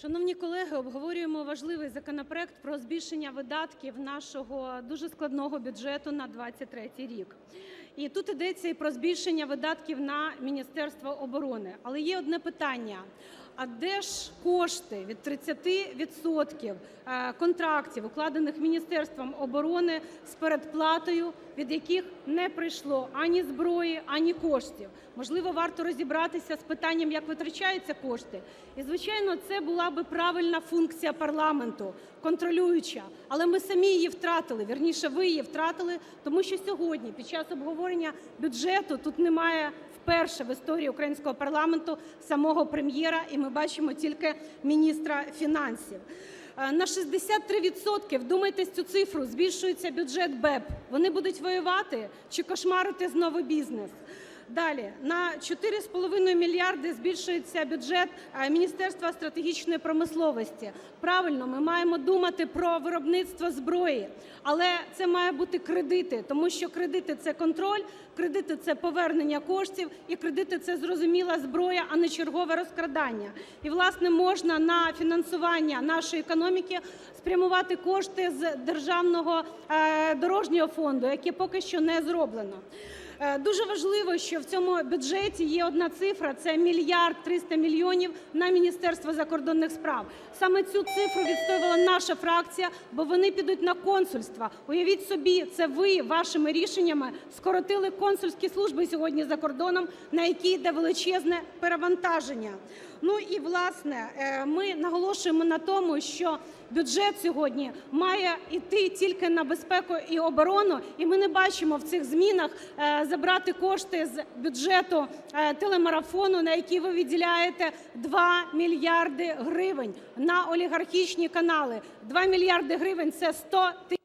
Шановні колеги, обговорюємо важливий законопроект про збільшення видатків нашого дуже складного бюджету на 23-й рік. І тут йдеться і про збільшення видатків на Міністерство оборони. Але є одне питання: а де ж кошти від 30 відсотків контрактів, укладених Міністерством оборони з передплатою, від яких не прийшло ані зброї, ані коштів? Можливо, варто розібратися з питанням, як витрачаються кошти. І, звичайно, це була би правильна функція парламенту – контролююча. Але ми самі її втратили, вірніше, ви її втратили, тому що сьогодні під час обговорення бюджету тут немає вперше в історії українського парламенту самого Прем'єра, і ми бачимо тільки міністра фінансів. На 63 відсотки, вдумайтесь цю цифру, збільшується бюджет БЕБ. Вони будуть воювати чи кошмарити знову бізнес? Далі. На 4,5 мільярди збільшується бюджет Міністерства стратегічної промисловості. Правильно, ми маємо думати про виробництво зброї, але це мають бути кредити, тому що кредити – це контроль, кредити – це повернення коштів, і кредити – це зрозуміла зброя, а не чергове розкрадання. І, власне, можна на фінансування нашої економіки спрямувати кошти з Державного дорожнього фонду, яке поки що не зроблено. Дуже важливо, що в цьому бюджеті є одна цифра – це мільярд 300 мільйонів на Міністерство закордонних справ. Саме цю цифру відстоювала наша фракція, бо вони підуть на консульства. Уявіть собі, це ви вашими рішеннями скоротили консульські служби сьогодні за кордоном, на які йде величезне перевантаження. Ну і, власне, ми наголошуємо на тому, що бюджет сьогодні має йти тільки на безпеку і оборону, і ми не бачимо в цих змінах забрати кошти з бюджету телемарафону, на який ви виділяєте 2 мільярди гривень на олігархічні канали. 2 мільярди гривень – це 100 тисяч